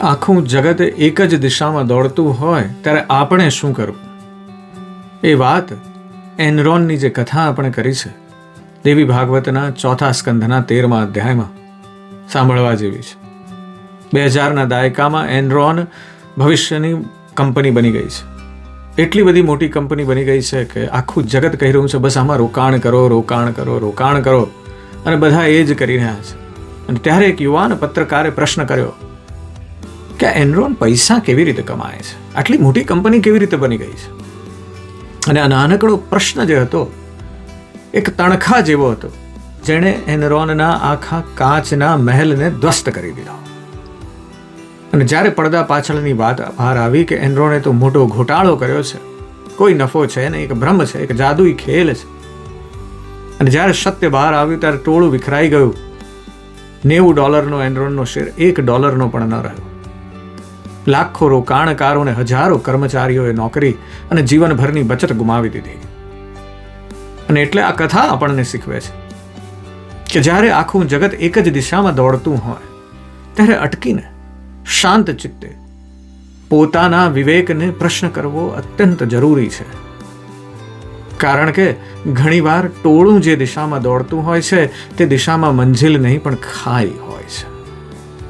આખું જગત એક જ દિશામાં દોડતું હોય, ત્યારે આપણે શું કરવું? એ વાત એનરોનની જે કથા આપણે કરી છે, દેવી ભાગવતના ચોથા સ્કંધના તેરમા અધ્યાયમાં, સાંભળવા જેવી છે. બે હજારના દાયકામાં એનરોન ભવિષ્યની કંપની બની ગઈ છે. એટલી બધી મોટી કંપની બની ગઈ છે કે આખું જગત કહી રહ્યું છે, બસ આમાં રોકાણ કરો રોકાણ કરો રોકાણ કરો. અને બધા એ જ કરી રહ્યા છે. અને ત્યારે એક યુવાન પત્રકારે પ્રશ્ન કર્યો કે એનરોન પૈસા કેવી રીતે કમાય છે? આટલી મોટી કંપની કેવી રીતે બની ગઈ છે? અને આ નાનકડો પ્રશ્ન જે હતો, એક તણખા જેવો હતો, જેણે એનરોનના આખા કાચના મહેલને ધ્વસ્ત કરી દીધો. અને જ્યારે પડદા પાછળની વાત બહાર આવી કે એનરોને તો મોટો ઘોટાળો કર્યો છે, કોઈ નફો છે નહીં, એક ભ્રમ છે, એક જાદુઈ ખેલ છે. અને જ્યારે સત્ય બહાર આવ્યું, ત્યારે ટોળું વિખરાઈ ગયું. નેવું ડોલરનો એનરોનનો શેર એક ડોલરનો પણ ન રહ્યો. લાખો રોકાણકારોને હજારો કર્મચારીઓએ નોકરી અને જીવનભરની બચત ગુમાવી દીધી. અને એટલે આ કથા આપણને શીખવે છે કે જ્યારે આખું જગત એક જ દિશામાં દોડતું હોય, ત્યારે અટકીને, શાંત ચિત્તે, પોતાના વિવેકને પ્રશ્ન કરવો અત્યંત જરૂરી છે. કારણ કે ઘણીવાર ટોળું જે દિશામાં દોડતું હોય છે, તે દિશામાં મંજિલ નહીં પણ ખાઈ હોય છે.